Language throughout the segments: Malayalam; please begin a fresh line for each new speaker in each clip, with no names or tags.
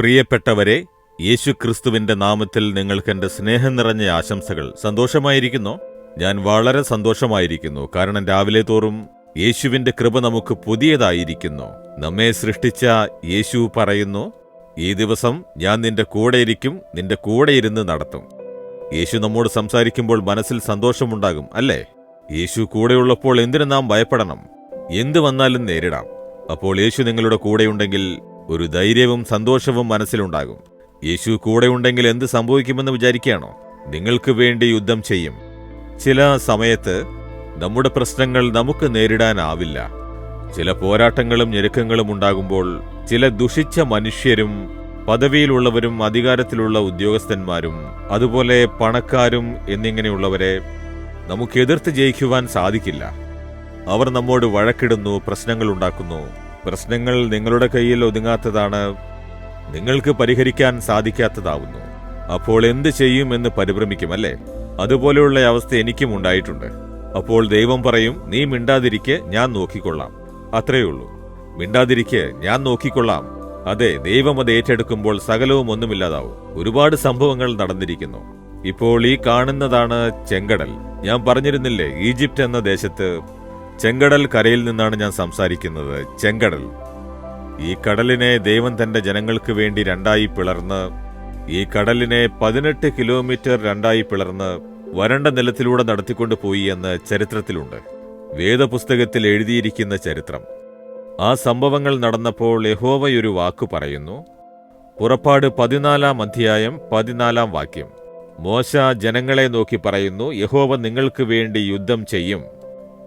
പ്രിയപ്പെട്ടവരെ യേശുക്രിസ്തുവിന്റെ നാമത്തിൽ നിങ്ങൾക്ക് എന്റെ സ്നേഹം നിറഞ്ഞ ആശംസകൾ. സന്തോഷമായിരിക്കുന്നു. ഞാൻ വളരെ സന്തോഷമായിരിക്കുന്നു. കാരണം രാവിലെ തോറും യേശുവിന്റെ കൃപ നമുക്ക് പുതിയതായിരിക്കുന്നു. നമ്മെ സൃഷ്ടിച്ച യേശു പറയുന്നു ഈ ദിവസം ഞാൻ നിന്റെ കൂടെയിരിക്കും നിന്റെ കൂടെ ഇരുന്ന് നടത്തും. യേശു നമ്മോട് സംസാരിക്കുമ്പോൾ മനസ്സിൽ സന്തോഷമുണ്ടാകും അല്ലേ? യേശു കൂടെയുള്ളപ്പോൾ എന്തിനു നാം ഭയപ്പെടണം? എന്തു വന്നാലും നേരിടാം. അപ്പോൾ യേശു നിങ്ങളുടെ കൂടെയുണ്ടെങ്കിൽ ഒരു ധൈര്യവും സന്തോഷവും മനസ്സിലുണ്ടാകും. യേശു കൂടെയുണ്ടെങ്കിൽ എന്ത് സംഭവിക്കുമെന്ന് വിചാരിക്കുകയാണോ? നിങ്ങൾക്ക് വേണ്ടി യുദ്ധം ചെയ്യും. ചില സമയത്ത് നമ്മുടെ പ്രശ്നങ്ങൾ നമുക്ക് നേരിടാനാവില്ല. ചില പോരാട്ടങ്ങളും ഞെരുക്കങ്ങളും ഉണ്ടാകുമ്പോൾ ചില ദുഷിച്ച മനുഷ്യരും പദവിയിലുള്ളവരും അധികാരത്തിലുള്ള ഉദ്യോഗസ്ഥന്മാരും അതുപോലെ പണക്കാരും എന്നിങ്ങനെയുള്ളവരെ നമുക്ക് എതിർത്ത് ജയിക്കുവാൻ സാധിക്കില്ല. അവർ നമ്മോട് വഴക്കിടുന്നു പ്രശ്നങ്ങൾ ഉണ്ടാക്കുന്നു പ്രശ്നങ്ങൾ നിങ്ങളുടെ കയ്യിൽ ഒതുങ്ങാത്തതാണ്. നിങ്ങൾക്ക് പരിഹരിക്കാൻ സാധിക്കാത്തതാവുന്നു. അപ്പോൾ എന്ത് ചെയ്യും എന്ന് പരിഭ്രമിക്കും അല്ലേ? അതുപോലെയുള്ള അവസ്ഥ എനിക്കും ഉണ്ടായിട്ടുണ്ട്. അപ്പോൾ ദൈവം പറയും നീ മിണ്ടാതിരിക്കെ ഞാൻ നോക്കിക്കൊള്ളാം. അത്രയേ ഉള്ളൂ. മിണ്ടാതിരിക്കെ ഞാൻ നോക്കിക്കൊള്ളാം. അതെ ദൈവം അത് ഏറ്റെടുക്കുമ്പോൾ സകലവും ഒന്നുമില്ലാതാവും. ഒരുപാട് സംഭവങ്ങൾ നടന്നിരിക്കുന്നു. ഇപ്പോൾ ഈ കാണുന്നതാണ് ചെങ്കടൽ. ഞാൻ പറഞ്ഞിരുന്നില്ലേ ഈജിപ്റ്റ് എന്ന ദേശത്ത് ചെങ്കടൽ കരയിൽ നിന്നാണ് ഞാൻ സംസാരിക്കുന്നത്. ചെങ്കടൽ. ഈ കടലിനെ ദൈവം തന്റെ ജനങ്ങൾക്ക് വേണ്ടി രണ്ടായി പിളർന്ന് ഈ കടലിനെ പതിനെട്ട് കിലോമീറ്റർ രണ്ടായി പിളർന്ന് വരണ്ട നിലത്തിലൂടെ നടത്തിക്കൊണ്ടു പോയി എന്ന് ചരിത്രത്തിലുണ്ട്. വേദപുസ്തകത്തിൽ എഴുതിയിരിക്കുന്ന ചരിത്രം. ആ സംഭവങ്ങൾ നടന്നപ്പോൾ യഹോവയൊരു വാക്കു പറയുന്നു. പുറപ്പാട് പതിനാലാം അധ്യായം പതിനാലാം വാക്യം. മോശ ജനങ്ങളെ നോക്കി പറയുന്നു യഹോവ നിങ്ങൾക്ക് വേണ്ടി യുദ്ധം ചെയ്യും.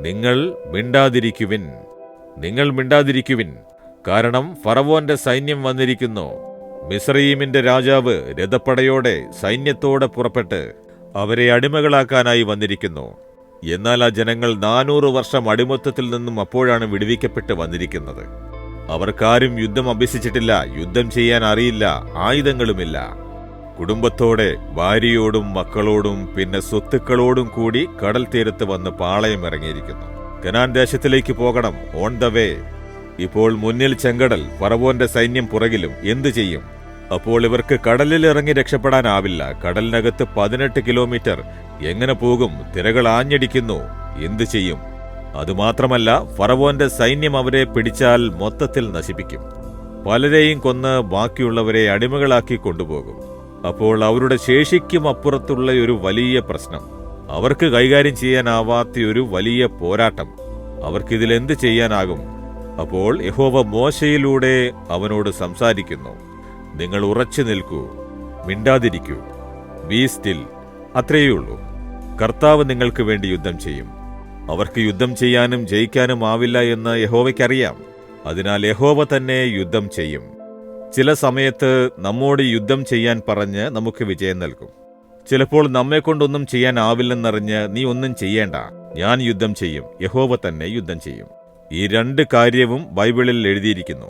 നിങ്ങൾ മിണ്ടാതിരിക്കുവിൻ. നിങ്ങൾ മിണ്ടാതിരിക്കുവിൻ. കാരണം ഫറവോന്റെ സൈന്യം വന്നിരിക്കുന്നു. മിസ്രയീമിന്റെ രാജാവ് രഥപ്പടയോടെ സൈന്യത്തോടെ പുറപ്പെട്ട് അവരെ അടിമകളാക്കാനായി വന്നിരിക്കുന്നു. എന്നാൽ ആ ജനങ്ങൾ നാനൂറ് വർഷം അടിമത്തത്തിൽ നിന്നും അപ്പോഴാണ് വിടുവിക്കപ്പെട്ട് വന്നിരിക്കുന്നത്. അവർക്കാരും യുദ്ധം അഭ്യസിച്ചിട്ടില്ല. യുദ്ധം ചെയ്യാൻ അറിയില്ല. ആയുധങ്ങളുമില്ല. കുടുംബത്തോടെ ഭാര്യയോടും മക്കളോടും പിന്നെ സ്വത്തുക്കളോടും കൂടി കടൽ തീരത്ത് വന്ന് പാളയം ഇറങ്ങിയിരിക്കുന്നു. കനാൻ ദേശത്തിലേക്ക് പോകണം. On the way. ഇപ്പോൾ മുന്നിൽ ചെങ്കടൽ ഫറവോന്റെ സൈന്യം പുറകിലും എന്തു ചെയ്യും? അപ്പോൾ ഇവർക്ക് കടലിൽ ഇറങ്ങി രക്ഷപ്പെടാനാവില്ല. കടലിനകത്ത് പതിനെട്ട് കിലോമീറ്റർ. എങ്ങനെ പോകും? തിരകൾ ആഞ്ഞടിക്കുന്നു. എന്തു ചെയ്യും? അതുമാത്രമല്ല ഫറവോന്റെ സൈന്യം അവരെ പിടിച്ചാൽ മൊത്തത്തിൽ നശിപ്പിക്കും. പലരെയും കൊന്ന് ബാക്കിയുള്ളവരെ അടിമകളാക്കി കൊണ്ടുപോകും. അപ്പോൾ അവരുടെ ശേഷിക്കും അപ്പുറത്തുള്ള ഒരു വലിയ പ്രശ്നം. അവർക്ക് കൈകാര്യം ചെയ്യാനാവാത്ത ഒരു വലിയ പോരാട്ടം. അവർക്കിതിൽ എന്ത് ചെയ്യാനാകും? അപ്പോൾ യഹോവ മോശയിലൂടെ അവനോട് സംസാരിക്കുന്നു. നിങ്ങൾ ഉറച്ചു നിൽക്കൂ. മിണ്ടാതിരിക്കൂ. ബി സ്റ്റിൽ അത്രയേ ഉള്ളൂ. കർത്താവ് നിങ്ങൾക്ക് വേണ്ടി യുദ്ധം ചെയ്യും. അവർക്ക് യുദ്ധം ചെയ്യാനും ജയിക്കാനും ആവില്ല എന്ന് യഹോവയ്ക്കറിയാം. അതിനാൽ യഹോവ തന്നെ യുദ്ധം ചെയ്യും. ചില സമയത്ത് നമ്മോട് യുദ്ധം ചെയ്യാൻ പറഞ്ഞ് നമുക്ക് വിജയം നൽകും. ചിലപ്പോൾ നമ്മെക്കൊണ്ടൊന്നും ചെയ്യാനാവില്ലെന്നറിഞ്ഞ് നീ ഒന്നും ചെയ്യേണ്ട. ഞാൻ യുദ്ധം ചെയ്യും. യഹോവ തന്നെ യുദ്ധം ചെയ്യും. ഈ രണ്ട് കാര്യവും ബൈബിളിൽ എഴുതിയിരിക്കുന്നു.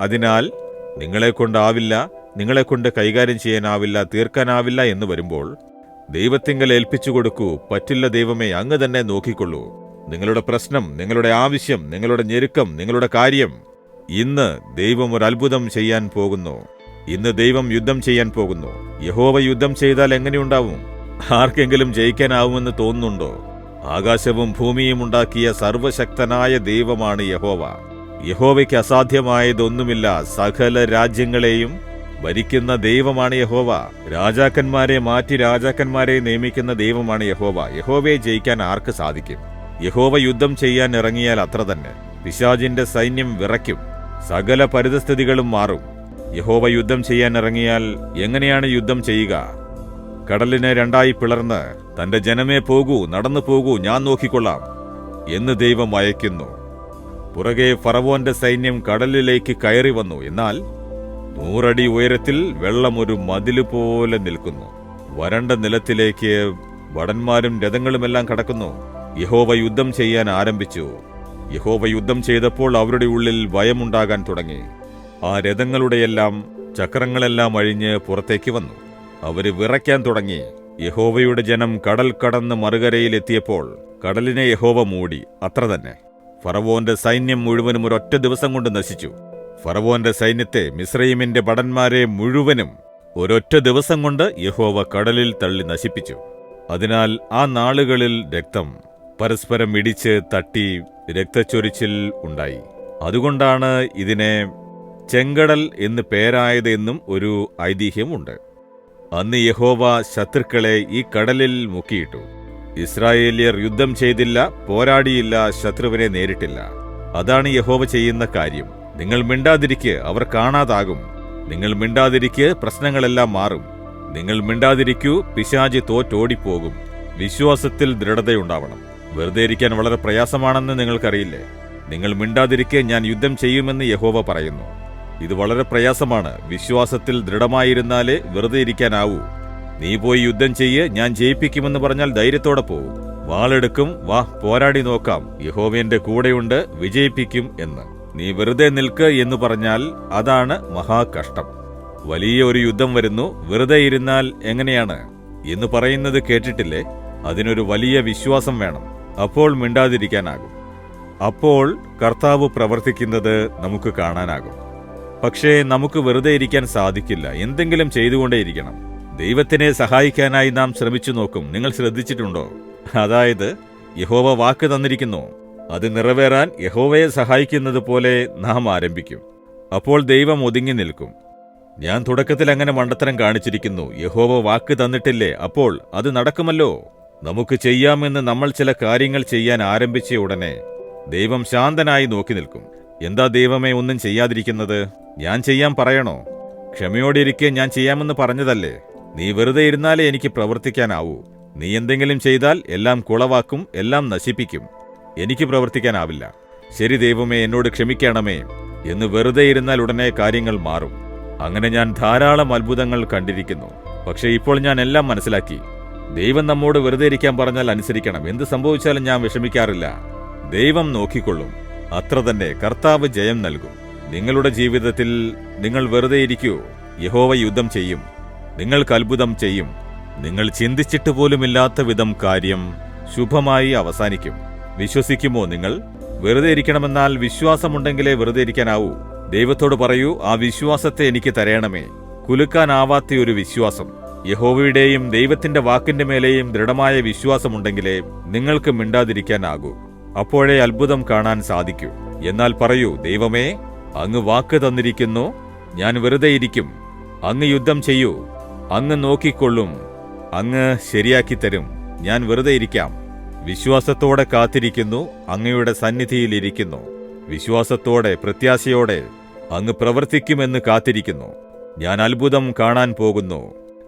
അതിനാൽ നിങ്ങളെക്കൊണ്ടാവില്ല നിങ്ങളെക്കൊണ്ട് കൈകാര്യം ചെയ്യാനാവില്ല തീർക്കാനാവില്ല എന്ന് വരുമ്പോൾ ദൈവത്തിങ്കൽ ഏൽപ്പിച്ചു കൊടുക്കൂ. പറ്റില്ല ദൈവമേ അങ്ങ് തന്നെ നോക്കിക്കൊള്ളൂ. നിങ്ങളുടെ പ്രശ്നം നിങ്ങളുടെ ആവശ്യം നിങ്ങളുടെ ഞെരുക്കം നിങ്ങളുടെ കാര്യം ഇന്ന് ദൈവം ഒരു അത്ഭുതം ചെയ്യാൻ പോകുന്നു. ഇന്ന് ദൈവം യുദ്ധം ചെയ്യാൻ പോകുന്നു. യഹോവ യുദ്ധം ചെയ്താൽ എങ്ങനെയുണ്ടാവും ആർക്കെങ്കിലും ജയിക്കാനാവുമെന്ന് തോന്നുന്നുണ്ടോ? ആകാശവും ഭൂമിയും ഉണ്ടാക്കിയ സർവശക്തനായ ദൈവമാണ് യഹോവ. യഹോവയ്ക്ക് അസാധ്യമായതൊന്നുമില്ല. സകല രാജ്യങ്ങളെയും ഭരിക്കുന്ന ദൈവമാണ് യഹോവ. രാജാക്കന്മാരെ മാറ്റി രാജാക്കന്മാരെ നിയമിക്കുന്ന ദൈവമാണ് യഹോവ. യഹോവയെ ജയിക്കാൻ ആർക്ക് സാധിക്കും? യഹോവ യുദ്ധം ചെയ്യാൻ ഇറങ്ങിയാൽ അത്ര തന്നെ. പിശാജിന്റെ സൈന്യം വിറയ്ക്കും. സകല പരിതസ്ഥിതികളും മാറും. യഹോവ യുദ്ധം ചെയ്യാൻ ഇറങ്ങിയാൽ എങ്ങനെയാണ് യുദ്ധം ചെയ്യുക? കടലിനെ രണ്ടായി പിളർന്ന് തന്റെ ജനമേ പോകൂ നടന്നു പോകൂ ഞാൻ നോക്കിക്കൊള്ളാം എന്ന് ദൈവം അയക്കുന്നു പുറകെ ഫറവോന്റെ സൈന്യം കടലിലേക്ക് കയറി വന്നു. എന്നാൽ നൂറടി ഉയരത്തിൽ വെള്ളം ഒരു മതിൽ പോലെ നിൽക്കുന്നു. വരണ്ട നിലത്തിലേക്ക് വടന്മാരും രഥങ്ങളുമെല്ലാം കടക്കുന്നു. യഹോവ യുദ്ധം ചെയ്യാൻ ആരംഭിച്ചു. യഹോവ യുദ്ധം ചെയ്തപ്പോൾ അവരുടെ ഉള്ളിൽ ഭയമുണ്ടാകാൻ തുടങ്ങി. ആ രഥങ്ങളുടെയെല്ലാം ചക്രങ്ങളെല്ലാം അഴിഞ്ഞ് പുറത്തേക്ക് വന്നു. അവർ വിറയ്ക്കാൻ തുടങ്ങി. യഹോവയുടെ ജനം കടൽ കടന്ന് മറുകരയിലെത്തിയപ്പോൾ കടലിനെ യഹോവ മൂടി. അത്ര തന്നെ. ഫറവോന്റെ സൈന്യം മുഴുവനും ഒരൊറ്റ ദിവസം കൊണ്ട് നശിച്ചു. ഫറവോന്റെ സൈന്യത്തെ മിസ്രൈമിന്റെ ഭടന്മാരെ മുഴുവനും ഒരൊറ്റ ദിവസം കൊണ്ട് യഹോവ കടലിൽ തള്ളി നശിപ്പിച്ചു. അതിനാൽ ആ നാളുകളിൽ രക്തം പരസ്പരം ഇടിച്ച് തട്ടി രക്തച്ചൊരിച്ചിൽ ഉണ്ടായി. അതുകൊണ്ടാണ് ഇതിനെ ചെങ്കടൽ എന്ന് പേരായതെന്നും ഒരു ഐതിഹ്യമുണ്ട്. അന്ന് യഹോവ ശത്രുക്കളെ ഈ കടലിൽ മുക്കിയിട്ടു. ഇസ്രായേലിയർ യുദ്ധം ചെയ്തില്ല പോരാടിയില്ല ശത്രുവിനെ നേരിട്ടില്ല. അതാണ് യഹോവ ചെയ്യുന്ന കാര്യം. നിങ്ങൾ മിണ്ടാതിരിക്ക് അവർ കാണാതാകും. നിങ്ങൾ മിണ്ടാതിരിക്ക് പ്രശ്നങ്ങളെല്ലാം മാറും. നിങ്ങൾ മിണ്ടാതിരിക്കൂ പിശാചി തോറ്റോടിപ്പോകും. വിശ്വാസത്തിൽ ദൃഢതയുണ്ടാവണം. വെറുതെ ഇരിക്കാൻ വളരെ പ്രയാസമാണെന്ന് നിങ്ങൾക്കറിയില്ലേ? നിങ്ങൾ മിണ്ടാതിരിക്കെ ഞാൻ യുദ്ധം ചെയ്യുമെന്ന് യഹോവ പറയുന്നു. ഇത് വളരെ പ്രയാസമാണ്. വിശ്വാസത്തിൽ ദൃഢമായിരുന്നാലേ വെറുതെ ഇരിക്കാനാവൂ. നീ പോയി യുദ്ധം ചെയ്യ് ഞാൻ ജയിപ്പിക്കുമെന്ന് പറഞ്ഞാൽ ധൈര്യത്തോടെ പോകും വാളെടുക്കും വാ പോരാടി നോക്കാം. യഹോവന്റെ കൂടെയുണ്ട് വിജയിപ്പിക്കും എന്ന്. നീ വെറുതെ നിൽക്ക് എന്ന് പറഞ്ഞാൽ അതാണ് മഹാകഷ്ടം. വലിയ ഒരു യുദ്ധം വരുന്നു വെറുതെ ഇരുന്നാൽ എങ്ങനെയാണ്? എന്ന് പറയുന്നത് കേട്ടിട്ടില്ലേ? അതിനൊരു വലിയ വിശ്വാസം വേണം. അപ്പോൾ മിണ്ടാതിരിക്കാനാകും. അപ്പോൾ കർത്താവ് പ്രവർത്തിക്കുന്നത് നമുക്ക് കാണാനാകും. പക്ഷേ നമുക്ക് വെറുതെ ഇരിക്കാൻ സാധിക്കില്ല. എന്തെങ്കിലും ചെയ്തുകൊണ്ടേയിരിക്കണം. ദൈവത്തിനെ സഹായിക്കാനായി നാം ശ്രമിച്ചു നോക്കും. നിങ്ങൾ ശ്രദ്ധിച്ചിട്ടുണ്ടോ? അതായത് യഹോവ വാക്ക് തന്നിരിക്കുന്നു. അത് നിറവേറാൻ യഹോവയെ സഹായിക്കുന്നത് പോലെ നാം ആരംഭിക്കും. അപ്പോൾ ദൈവം ഒതുങ്ങി നിൽക്കും. ഞാൻ തുടക്കത്തിൽ അങ്ങനെ മണ്ടത്തരം കാണിച്ചിരിക്കുന്നു. യഹോവ വാക്ക് തന്നിട്ടില്ലേ? അപ്പോൾ അത് നടക്കുമല്ലോ. നമുക്ക് ചെയ്യാമെന്ന് നമ്മൾ ചില കാര്യങ്ങൾ ചെയ്യാൻ ആരംഭിച്ച ഉടനെ ദൈവം ശാന്തനായി നോക്കി നിൽക്കും. എന്താ ദൈവമേ ഒന്നും ചെയ്യാതിരിക്കുന്നത്? ഞാൻ ചെയ്യാൻ പറയണോ? ക്ഷമയോടെ ഇരിക്കെ ഞാൻ ചെയ്യാമെന്ന് പറഞ്ഞതല്ലേ? നീ വെറുതെ ഇരുന്നാലേ എനിക്ക് പ്രവർത്തിക്കാനാവൂ. നീ എന്തെങ്കിലും ചെയ്താൽ എല്ലാം കുളവാക്കും എല്ലാം നശിപ്പിക്കും. എനിക്ക് പ്രവർത്തിക്കാനാവില്ല. ശരി ദൈവമേ എന്നോട് ക്ഷമിക്കണമേ എന്ന് വെറുതെ ഇരുന്നാൽ ഉടനെ കാര്യങ്ങൾ മാറും. അങ്ങനെ ഞാൻ ധാരാളം അത്ഭുതങ്ങൾ കണ്ടിരിക്കുന്നു. പക്ഷേ ഇപ്പോൾ ഞാൻ എല്ലാം മനസ്സിലാക്കി. ദൈവം നമ്മോട് വെറുതെ ഇരിക്കാൻ പറഞ്ഞാൽ അനുസരിക്കണം. എന്ത് സംഭവിച്ചാലും ഞാൻ വിഷമിക്കാറില്ല. ദൈവം നോക്കിക്കൊള്ളും. അത്ര തന്നെ കർത്താവ് ജയം നൽകും. നിങ്ങളുടെ ജീവിതത്തിൽ നിങ്ങൾ വെറുതെ ഇരിക്കൂ. യഹോവ യുദ്ധം ചെയ്യും. നിങ്ങൾക്ക് അത്ഭുതം ചെയ്യും. നിങ്ങൾ ചിന്തിച്ചിട്ട് പോലുമില്ലാത്ത വിധം കാര്യം ശുഭമായി അവസാനിക്കും. വിശ്വസിക്കുമോ നിങ്ങൾ? വെറുതെ ഇരിക്കണമെന്നാൽ വിശ്വാസമുണ്ടെങ്കിലേ വെറുതെ ഇരിക്കാനാവൂ. ദൈവത്തോട് പറയൂ ആ വിശ്വാസത്തെ എനിക്ക് തരയണമേ കുലുക്കാനാവാത്ത ഒരു വിശ്വാസം. യഹോവയുടെയും ദൈവത്തിന്റെ വാക്കിന്റെ മേലെയും ദൃഢമായ വിശ്വാസമുണ്ടെങ്കിലേ നിങ്ങൾക്ക് മിണ്ടാതിരിക്കാനാകൂ. അപ്പോഴേ അത്ഭുതം കാണാൻ സാധിക്കൂ. എന്നാൽ പറയൂ ദൈവമേ അങ്ങ് വാക്ക് തന്നിരിക്കുന്നു ഞാൻ വെറുതെ ഇരിക്കും. അങ്ങ് യുദ്ധം ചെയ്യൂ അങ്ങ് നോക്കിക്കൊള്ളും അങ്ങ് ശരിയാക്കി തരും. ഞാൻ വെറുതെ ഇരിക്കാം. വിശ്വാസത്തോടെ കാത്തിരിക്കുന്നു അങ്ങയുടെ സന്നിധിയിലിരിക്കുന്നു വിശ്വാസത്തോടെ പ്രത്യാശയോടെ അങ്ങ് പ്രവർത്തിക്കുമെന്ന് കാത്തിരിക്കുന്നു. ഞാൻ അത്ഭുതം കാണാൻ പോകുന്നു.